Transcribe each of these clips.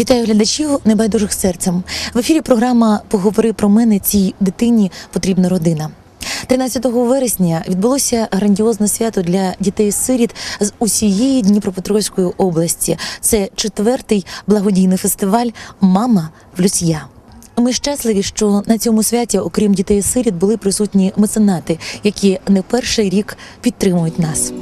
Вітаю глядачів небайдужих серцем. В ефірі програма Поговори про мене цій дитині потрібна родина. 13 вересня відбулося грандіозне свято для дітей-сиріт з усієї Дніпропетровської області. Це четвертий благодійний фестиваль Мама в Люсья. Ми щасливі, що на цьому святі, окрім дітей-сиріт, були присутні меценати, які не перший рік підтримують нас.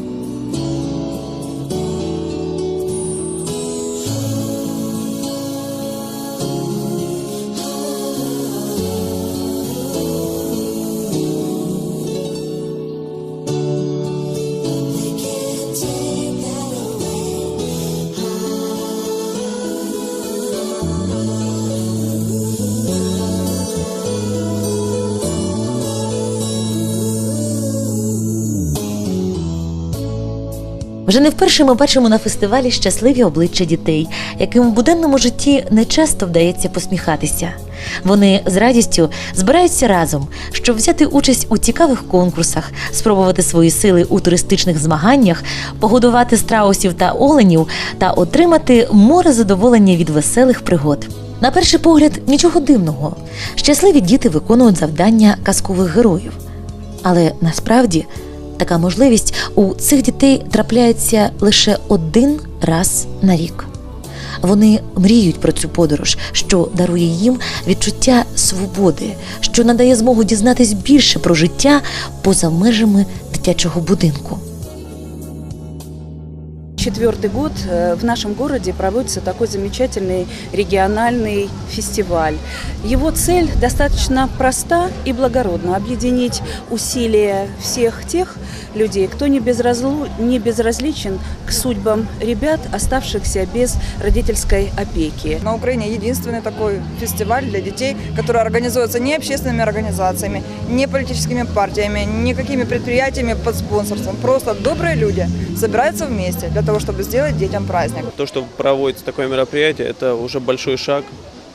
Вже не вперше ми бачимо на фестивалі щасливі обличчя дітей, яким в буденному житті не часто вдається посміхатися. Вони з радістю збираються разом, щоб взяти участь у цікавих конкурсах, спробувати свої сили у туристичних змаганнях, погодувати страусів та оленів та отримати море задоволення від веселих пригод. На перший погляд, нічого дивного. Щасливі діти виконують завдання казкових героїв. Але насправді така можливість у цих дітей трапляється лише один раз на рік. Вони мріють про цю подорож, що дарує їм відчуття свободи, що надає змогу дізнатись більше про життя поза межами дитячого будинку. Четвертый год э, в нашем городе проводится такой замечательный региональный фестиваль. Его цель достаточно проста и благородна – объединить усилия всех тех людей, кто не, безразлу... не безразличен к судьбам ребят, оставшихся без родительской опеки. На Украине единственный такой фестиваль для детей, который организуется не общественными организациями, не политическими партиями, никакими предприятиями под спонсорством. Просто добрые люди собираются вместе для того, чтобы сделать детям праздник. То, что проводится такое мероприятие, это уже большой шаг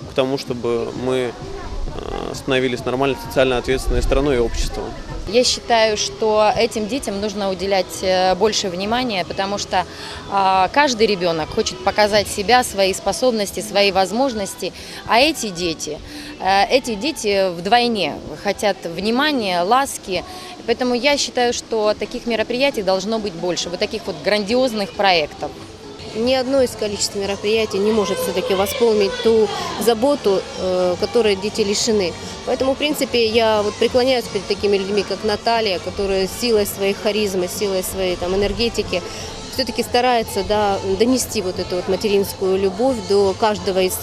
к тому, чтобы мы э, становились нормальной социально ответственной страной и обществом. Я считаю, что этим детям нужно уделять э, больше внимания, потому что а, каждый ребенок хочет показать себя, свои способности, свои возможности, а эти дети, э, эти дети вдвойне хотят внимания, ласки. Поэтому я считаю, что таких мероприятий должно быть больше, вот таких вот грандиозных проектов. Ни одно из количеств мероприятий не может все-таки восполнить ту заботу, э, которой дети лишены. Поэтому, в принципе, я вот преклоняюсь перед такими людьми, как Наталья, которая силой своей харизмы, силой своей там, энергетики все-таки старается да, донести вот эту вот материнскую любовь до каждого из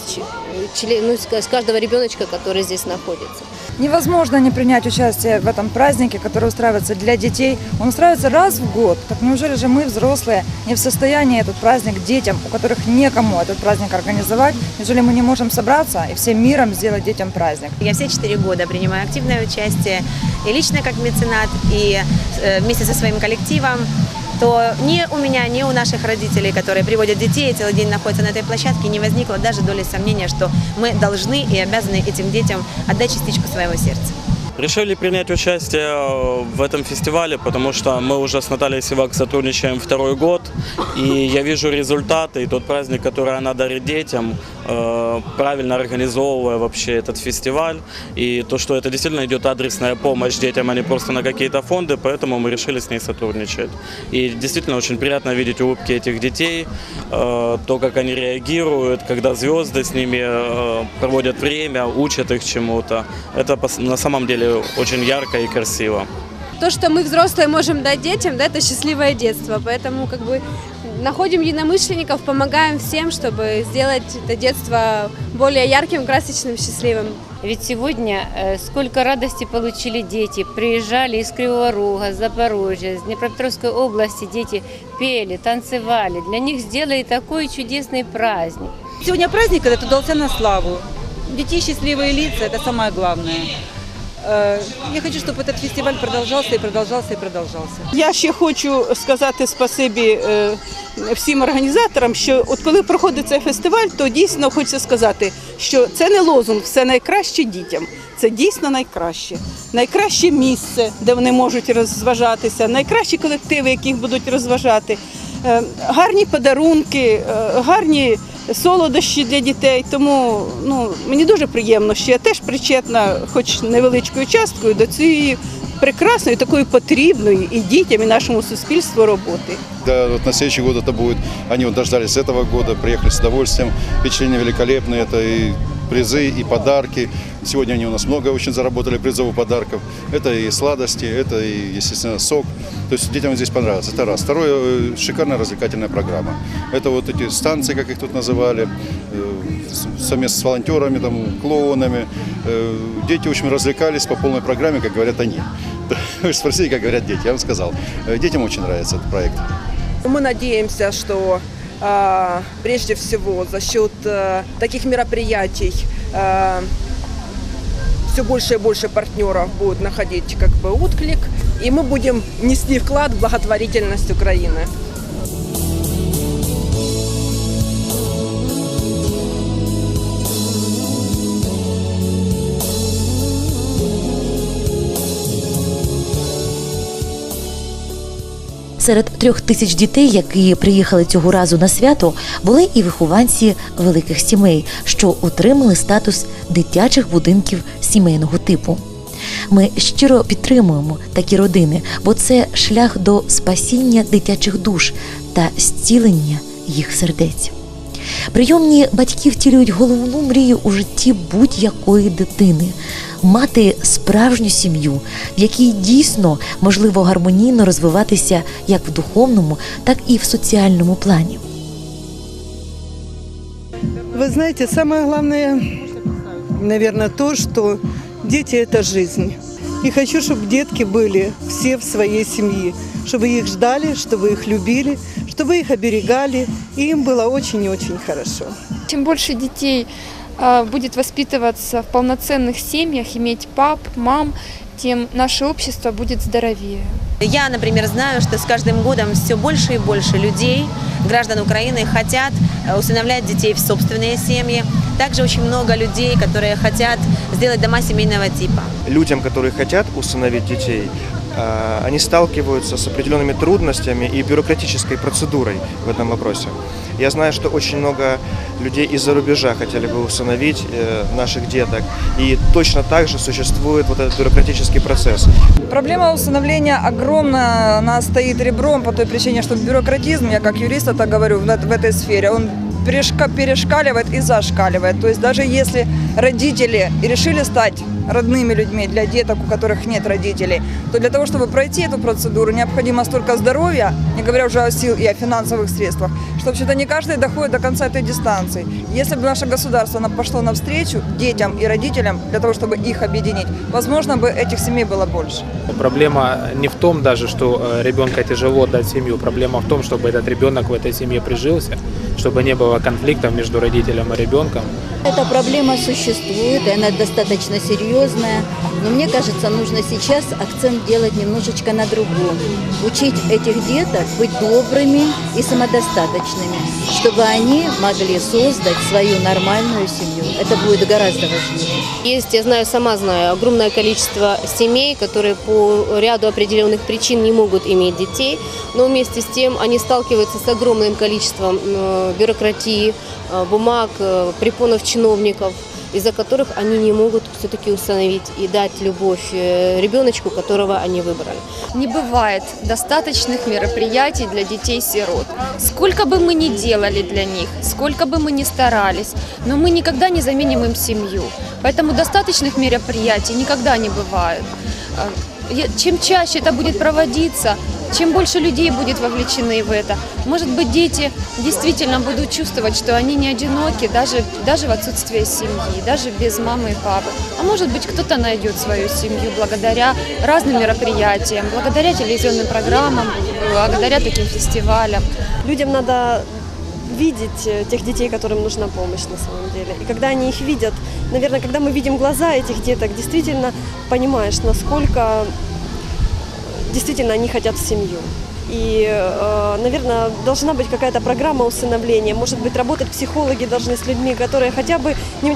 ну, с каждого ребеночка, который здесь находится. Невозможно не принять участие в этом празднике, который устраивается для детей. Он устраивается раз в год. Так неужели же мы, взрослые, не в состоянии этот праздник детям, у которых некому этот праздник организовать, неужели мы не можем собраться и всем миром сделать детям праздник? Я все четыре года принимаю активное участие и лично как меценат, и э, вместе со своим коллективом. То ни у меня, ни у наших родителей, которые приводят детей и целый день находятся на этой площадке, не возникло даже доли сомнения, что мы должны и обязаны этим детям отдать частичку своего сердца. Решили принять участие э, в этом фестивале, потому что мы уже с Натальей Сивак сотрудничаем второй год, и я вижу результаты, и тот праздник, который она дарит детям, э, правильно организовывая вообще этот фестиваль, и то, что это действительно идет адресная помощь детям, а не просто на какие-то фонды, поэтому мы решили с ней сотрудничать. И действительно очень приятно видеть улыбки этих детей, э, то, как они реагируют, когда звезды с ними проводят время, учат их чему-то. Это на самом деле очень ярко и красиво. то, что мы взрослые можем дать детям, да, это счастливое детство. Поэтому как бы находим единомышленников, помогаем всем, чтобы сделать это детство более ярким, красочным, счастливым. Ведь сегодня э, сколько радости получили дети. Приезжали из Кривого Рога, Запорожья, с Днепропетровской области. Дети пели, танцевали. Для них сделали такой чудесный праздник. Сегодня праздник этот удался на славу. Детей счастливые лица – это самое главное. Э, Я хочу, чтобы этот фестиваль продолжался и продолжался и продолжался. Я ще хочу сказати спасибі е, всім організаторам, що от коли проходить цей фестиваль, то дійсно хочеться сказати, що це не лозунг, все найкраще дітям. Це дійсно найкраще. Найкраще місце, де вони можуть розважатися, найкращі колективи, яких будуть розважати, е, гарні подарунки, е, гарні солодощі для дітей. Тому ну, мені дуже приємно, що я теж причетна, хоч невеличкою часткою, до цієї прекрасної, такої потрібної і дітям, і нашому суспільству роботи. Да, вот на следующий год это будет. Они вот дождались этого года, приехали с удовольствием. Впечатления великолепные. Это и призы, и подарки. Сегодня они у нас много очень заработали призов и подарков. Это и сладости, это и, естественно, сок. То есть детям здесь понравилось. Это раз. Второе, э, шикарная развлекательная программа. Это вот эти станции, как их тут называли, э, совместно с волонтерами, там, клоунами. Э, Дети очень развлекались по полной программе, как говорят они. Вы спросили, как говорят дети. Я вам сказал. Детям очень нравится этот проект. Мы надеемся, что прежде всего за счет а, таких мероприятий все больше и больше партнеров будут находить как бы отклик, и мы будем нести вклад в благотворительность Украины. Серед трьох тисяч дітей, які приїхали цього разу на свято, були і вихованці великих сімей, що отримали статус дитячих будинків сімейного типу. Ми щиро підтримуємо такі родини, бо це шлях до спасіння дитячих душ та зцілення їх сердець. Прийомні батьки втілюють головну мрію у житті будь-якої дитини мати справжню сім'ю, в якій дійсно можливо гармонійно розвиватися як в духовному, так і в соціальному плані. Вы знаете, самое главное, наверное, то, что дети – это жизнь. И хочу, чтобы детки были все в своей семье, чтобы их ждали, чтобы их любили, чтобы их оберегали, и им было очень и очень хорошо. Чем больше детей а, будет воспитываться в полноценных семьях, иметь пап, мам, тем наше общество будет здоровее. Я, например, знаю, что с каждым годом все больше и больше людей, граждан Украины, хотят э, усыновлять детей в собственные семьи. Также очень много людей, которые хотят сделать дома семейного типа. людям, которые хотят усыновить детей, они сталкиваются с определенными трудностями и бюрократической процедурой в этом вопросе. Я знаю, что очень много людей из-за рубежа хотели бы усыновить э, наших деток, и точно так же существует вот этот бюрократический процесс. Проблема усыновления огромная, она стоит ребром по той причине, что бюрократизм, я как юрист это говорю, в, этой сфере, он перешка- перешкаливает и зашкаливает. То есть даже если родители решили стать родными людьми для деток, у которых нет родителей, то для того, чтобы пройти эту процедуру, необходимо столько здоровья, не говоря уже о сил и о финансовых средствах, что вообще-то не каждый доходит до конца этой дистанции. Если бы наше государство пошло навстречу детям и родителям для того, чтобы их объединить, возможно бы этих семей было больше. Проблема не в том даже, что э, ребенка тяжело дать семью. Проблема в том, чтобы этот ребенок в этой семье прижился, чтобы не было конфликтов между родителем и ребенком. Эта проблема существует, и она достаточно серьезная, но мне кажется, нужно сейчас акцент делать немножечко на другом. Учить этих деток быть добрыми и самодостаточными, чтобы они могли создать свою нормальную семью. Это будет гораздо важнее. Есть, я знаю, сама знаю, огромное количество семей, которые по ряду определенных причин не могут иметь детей, но вместе с тем они сталкиваются с огромным количеством э, бюрократии, э, бумаг, э, препонов чиновников, из-за которых они не могут все-таки установить и дать любовь э, ребеночку, которого они выбрали. Не бывает достаточных мероприятий для детей-сирот. Сколько бы мы ни делали для них, сколько бы мы ни старались, но мы никогда не заменим им семью. Поэтому достаточных мероприятий никогда не бывает. Я- Чем чаще это будет проводиться, чем больше людей будет вовлечены в это, может быть, дети действительно будут чувствовать, что они не одиноки, даже, даже в отсутствии семьи, даже без мамы и папы. А может быть, кто-то найдет свою семью благодаря разным мероприятиям, благодаря телевизионным программам, благодаря таким фестивалям. Людям надо видеть э, тех детей, которым нужна помощь на самом деле. И когда они их видят, наверное, когда мы видим глаза этих деток, действительно понимаешь, насколько действительно они хотят семью. И, э, наверное, должна быть какая-то программа усыновления. Может быть, работать психологи должны с людьми, которые хотя бы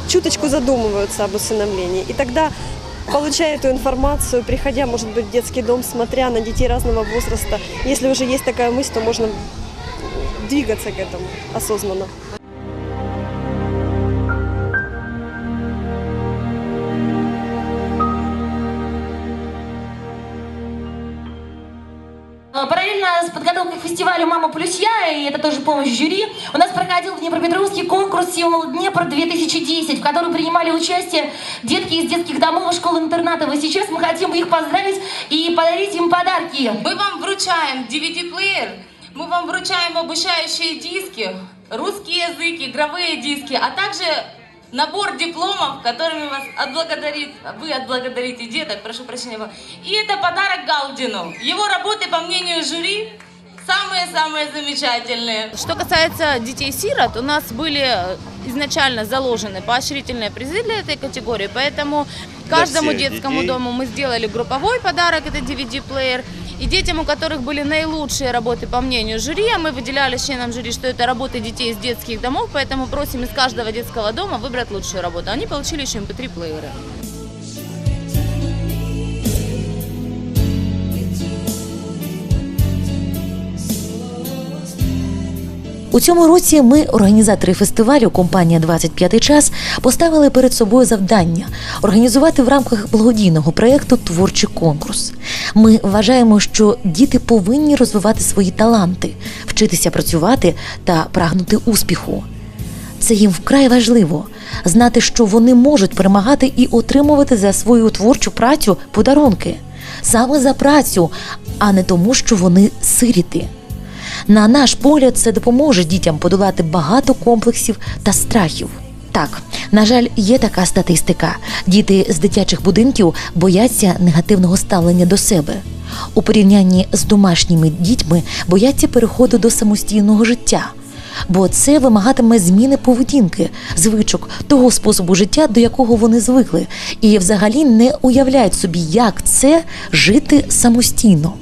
чуточку задумываются об усыновлении. И тогда, получая эту информацию, приходя, может быть, в детский дом, смотря на детей разного возраста, если уже есть такая мысль, то можно двигаться к этому осознанно. Плюс я», и это тоже помощь жюри, у нас проходил в Днепропетровске конкурс «Символ Днепр-2010», в котором принимали участие детки из детских домов и школ-интернатов. И сейчас мы хотим их поздравить и подарить им подарки. Мы вам вручаем DVD-плеер, мы вам вручаем обучающие диски, русский язык, игровые диски, а также набор дипломов, которыми вас отблагодарит, вы отблагодарите деток, прошу прощения. И это подарок Галдину. Его работы, по мнению жюри, самые-самые замечательные. Что касается детей-сирот, у нас были изначально заложены поощрительные призы для этой категории, поэтому каждому детскому детей. дому мы сделали групповой подарок, это DVD-плеер. И детям, у которых были наилучшие работы по мнению жюри, а мы выделяли членам жюри, что это работы детей из детских домов, поэтому просим из каждого детского дома выбрать лучшую работу. Они получили еще mp3 У цьому році ми, організатори фестивалю компанія «25 час, поставили перед собою завдання організувати в рамках благодійного проєкту творчий конкурс. Ми вважаємо, що діти повинні розвивати свої таланти, вчитися працювати та прагнути успіху. Це їм вкрай важливо знати, що вони можуть перемагати і отримувати за свою творчу працю подарунки саме за працю, а не тому, що вони сиріти. На наш погляд, це допоможе дітям подолати багато комплексів та страхів. Так, на жаль, є така статистика. Діти з дитячих будинків бояться негативного ставлення до себе. У порівнянні з домашніми дітьми бояться переходу до самостійного життя. Бо це вимагатиме зміни поведінки, звичок того способу життя, до якого вони звикли, і взагалі не уявляють собі, як це жити самостійно.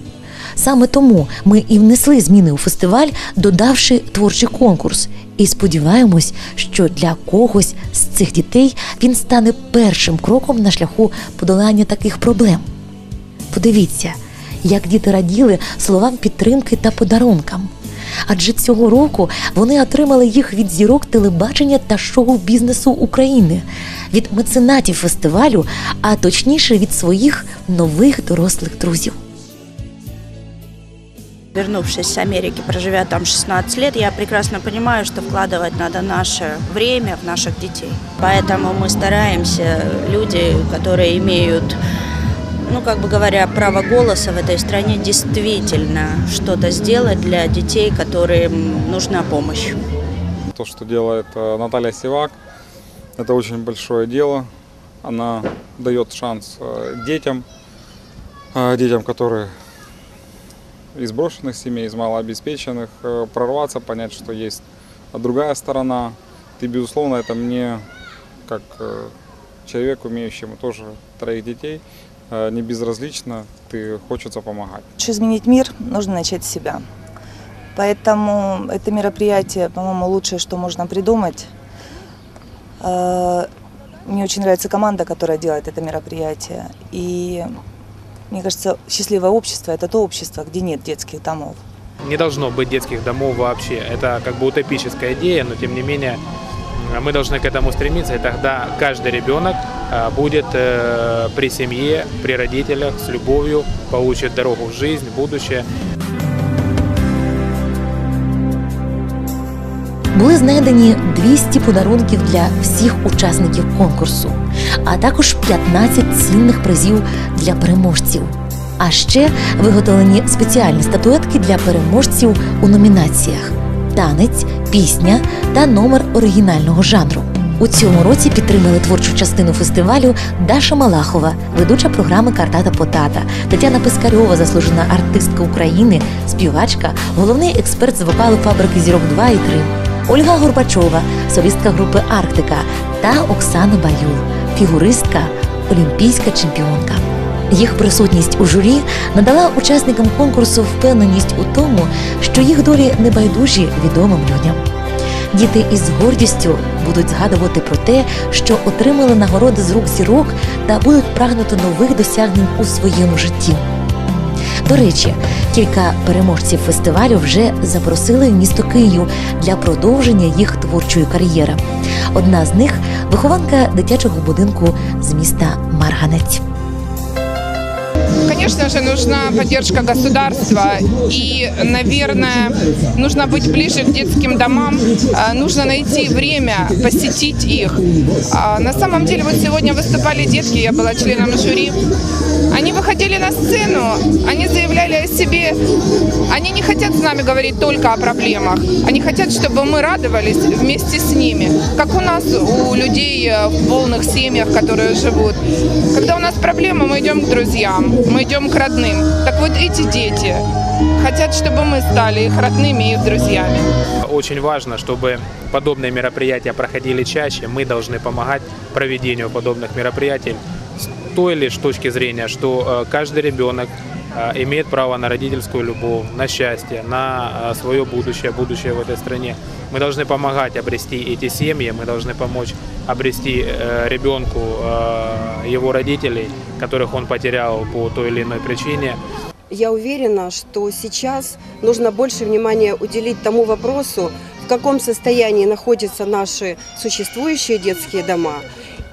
Саме тому ми і внесли зміни у фестиваль, додавши творчий конкурс. І сподіваємось, що для когось з цих дітей він стане першим кроком на шляху подолання таких проблем. Подивіться, як діти раділи словам підтримки та подарункам. Адже цього року вони отримали їх від зірок телебачення та шоу-бізнесу України, від меценатів фестивалю, а точніше від своїх нових дорослих друзів. Вернувшись с Америки, проживя там 16 лет, я прекрасно понимаю, что вкладывать надо наше время в наших детей. Поэтому мы стараемся, люди, которые имеют, ну, как бы говоря, право голоса в этой стране, действительно что-то сделать для детей, которым нужна помощь. То, что делает э, Наталья Сивак, это очень большое дело. Она дает шанс э, детям, э, детям, которые из брошенных семей, из малообеспеченных, э, прорваться, понять, что есть другая сторона. И, безусловно, это мне, как э, человеку, имеющему тоже троих детей, э, не безразлично, ты хочется помогать. Чтобы изменить мир, нужно начать с себя. Поэтому это мероприятие, по-моему, лучшее, что можно придумать. Мне очень нравится команда, которая делает это мероприятие. И мне кажется, счастливое общество – это то общество, где нет детских домов. Не должно быть детских домов вообще. Это как бы утопическая идея, но тем не менее э, мы должны к этому стремиться, и тогда каждый ребенок э, будет э, при семье, при родителях, с любовью, получит дорогу в жизнь, в будущее. Були знайдені 200 подарунків для всіх учасників конкурсу, а також 15 цінних призів для переможців. А ще виготовлені спеціальні статуетки для переможців у номінаціях: танець, пісня та номер оригінального жанру. У цьому році підтримали творчу частину фестивалю Даша Малахова, ведуча програми Картата Потата, Тетяна Пискарьова, заслужена артистка України, співачка, головний експерт з вокалу фабрики зірок 2 і 3, Ольга Горбачова, солістка групи Арктика та Оксана Баюл, фігуристка, олімпійська чемпіонка. Їх присутність у журі надала учасникам конкурсу впевненість у тому, що їх долі небайдужі відомим людям. Діти із гордістю будуть згадувати про те, що отримали нагороди з рук зірок та будуть прагнути нових досягнень у своєму житті. До речі, кілька переможців фестивалю вже запросили в місто Київ для продовження їх творчої кар'єри. Одна з них вихованка дитячого будинку з міста Марганець. Конечно же, нужна поддержка государства и, наверное, нужно быть ближе к детским домам, а, нужно найти время посетить их. А, На самом деле, вот сегодня выступали детки, я была членом жюри. Они выходили на сцену, они заявляли о себе. Они не хотят с нами говорить только о проблемах. Они хотят, чтобы мы радовались вместе с ними. Как у нас, у людей э, в полных семьях, которые живут. Когда у нас проблемы, мы идем к друзьям, мы идем к родным. Так вот эти дети хотят, чтобы мы стали их родными и их друзьями. Очень важно, чтобы подобные мероприятия проходили чаще. Мы должны помогать проведению подобных мероприятий той лишь точки зрения, что э, каждый ребенок э, имеет право на родительскую любовь, на счастье, на э, свое будущее, будущее в этой стране. Мы должны помогать обрести эти семьи, мы должны помочь обрести ребенку его родителей, которых он потерял по той или иной причине. Я уверена, что сейчас нужно больше внимания уделить тому вопросу, в каком состоянии находятся наши существующие детские дома,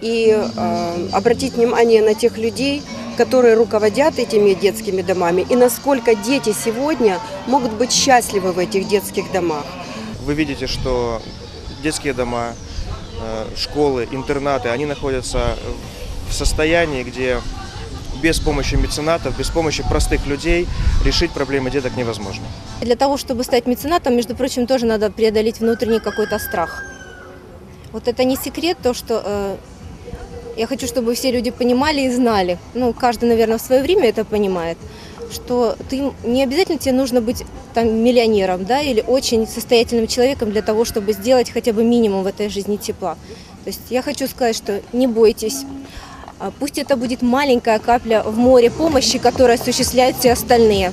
и э, обратить внимание на тех людей, которые руководят этими детскими домами, и насколько дети сегодня могут быть счастливы в этих детских домах. Вы видите, что детские дома, э, школы, интернаты, они находятся в состоянии, где без помощи меценатов, без помощи простых людей решить проблемы деток невозможно. Для того, чтобы стать меценатом, между прочим, тоже надо преодолеть внутренний какой-то страх. Вот это не секрет, то, что э, я хочу, чтобы все люди понимали и знали, ну, каждый, наверное, в свое время это понимает, что ты не обязательно тебе нужно быть там миллионером, да, или очень состоятельным человеком для того, чтобы сделать хотя бы минимум в этой жизни тепла. То есть я хочу сказать, что не бойтесь, а Пусть это будет маленькая капля в море помощи, которую осуществляют все остальные.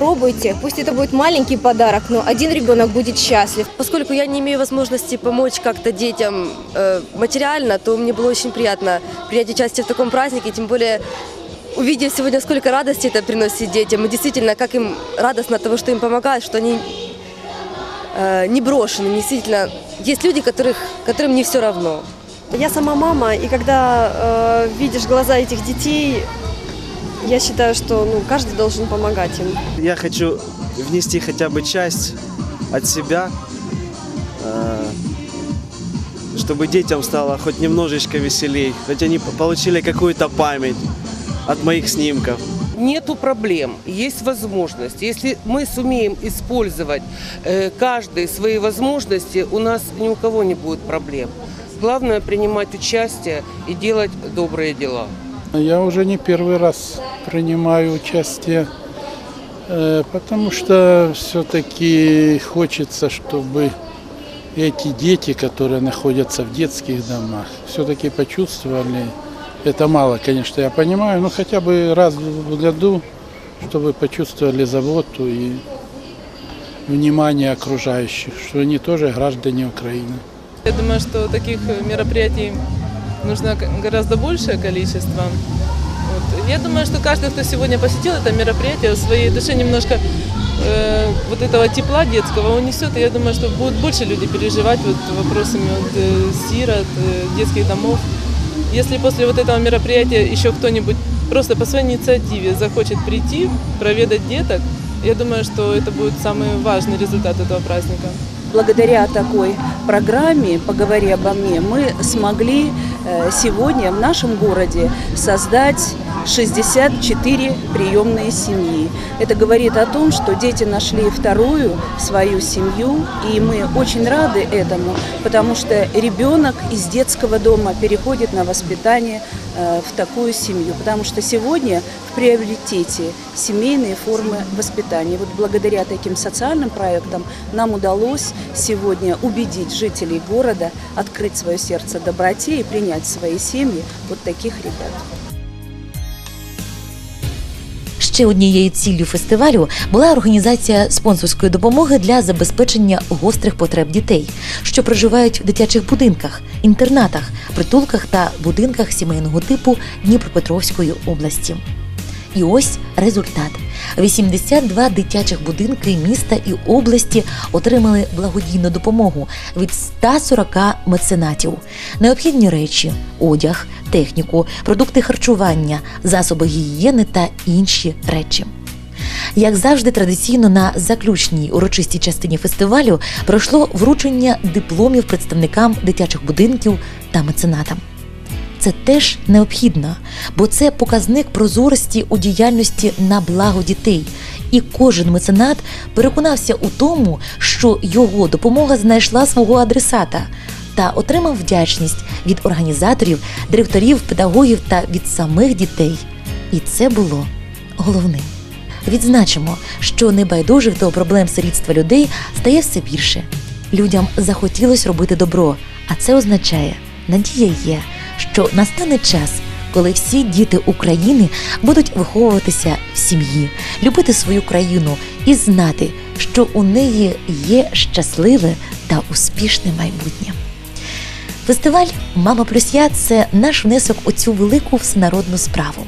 Пробуйте, пусть это будет маленький подарок, но один ребенок будет счастлив. Поскольку я не имею возможности помочь как-то детям э, материально, то мне было очень приятно принять участие в таком празднике, тем более увидев сегодня, сколько радости это приносит детям, и действительно, как им радостно от того, что им помогают, что они э, не брошены, действительно, есть люди, которых, которым не все равно. Я сама мама, и когда э, видишь глаза этих детей, я считаю, что ну, каждый должен помогать им. Я хочу внести хотя бы часть от себя, э, чтобы детям стало хоть немножечко веселей, хоть они получили какую-то память от моих снимков. Нету проблем, есть возможность. Если мы сумеем использовать э, каждые свои возможности, у нас ни у кого не будет проблем. Главное принимать участие и делать добрые дела. Я уже не первый раз принимаю участие, э, потому что все-таки хочется, чтобы эти дети, которые находятся в детских домах, все-таки почувствовали, это мало, конечно, я понимаю, но хотя бы раз в году, чтобы почувствовали заботу и внимание окружающих, что они тоже граждане Украины. Я думаю, что таких мероприятий нужно гораздо большее количество. Вот. Я думаю, что каждый, кто сегодня посетил это мероприятие, в своей душе немножко э, вот этого тепла детского унесет. И я думаю, что будут больше люди переживать вот вопросами вот, э, сирот, э, детских домов. Если после вот этого мероприятия еще кто-нибудь просто по своей инициативе захочет прийти, проведать деток, я думаю, что это будет самый важный результат этого праздника благодаря такой программе «Поговори обо мне» мы смогли сегодня в нашем городе создать 64 приемные семьи. Это говорит о том, что дети нашли вторую свою семью, и мы очень рады этому, потому что ребенок из детского дома переходит на воспитание э, в такую семью, потому что сегодня в приоритете семейные формы воспитания. Вот благодаря таким социальным проектам нам удалось сегодня убедить жителей города открыть свое сердце доброте и принять в свои семьи вот таких ребят. Ще однією ціллю фестивалю була організація спонсорської допомоги для забезпечення гострих потреб дітей, що проживають в дитячих будинках, інтернатах, притулках та будинках сімейного типу Дніпропетровської області. І ось результат: 82 дитячих будинки міста і області отримали благодійну допомогу від 140 меценатів. Необхідні речі, одяг, техніку, продукти харчування, засоби гігієни та інші речі. Як завжди, традиційно на заключній урочистій частині фестивалю пройшло вручення дипломів представникам дитячих будинків та меценатам. Це теж необхідно, бо це показник прозорості у діяльності на благо дітей. І кожен меценат переконався у тому, що його допомога знайшла свого адресата та отримав вдячність від організаторів, директорів, педагогів та від самих дітей. І це було головним. Відзначимо, що небайдужих до проблем сирітства людей стає все більше. Людям захотілось робити добро, а це означає, надія є, що настане час, коли всі діти України будуть виховуватися в сім'ї, любити свою країну і знати, що у неї є щасливе та успішне майбутнє. Фестиваль Мама плюс я це наш внесок у цю велику всенародну справу.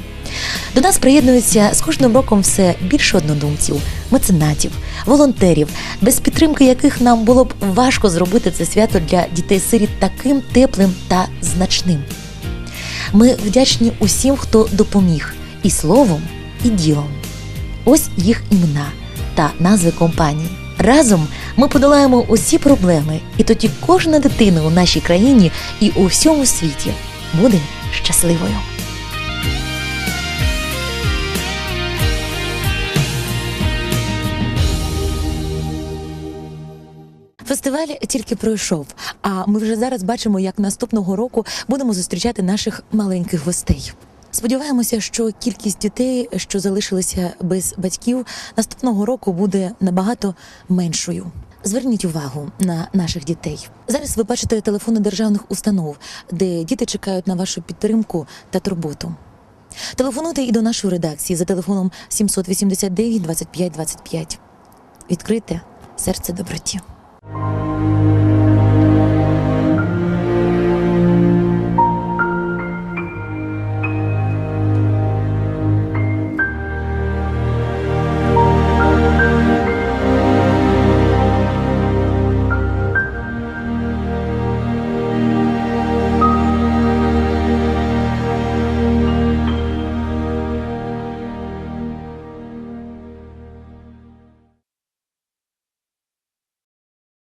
До нас приєднується з кожним роком все більше однодумців, меценатів, волонтерів, без підтримки яких нам було б важко зробити це свято для дітей-сиріт таким теплим та значним. Ми вдячні усім, хто допоміг і словом, і ділом. Ось їх імена та назви компанії. Разом ми подолаємо усі проблеми, і тоді кожна дитина у нашій країні і у всьому світі буде щасливою. Фестиваль тільки пройшов, а ми вже зараз бачимо, як наступного року будемо зустрічати наших маленьких гостей. Сподіваємося, що кількість дітей, що залишилися без батьків, наступного року буде набагато меншою. Зверніть увагу на наших дітей. Зараз ви бачите телефони державних установ, де діти чекають на вашу підтримку та турботу. Телефонуйте і до нашої редакції за телефоном 789 25 25. Відкрите серце доброті.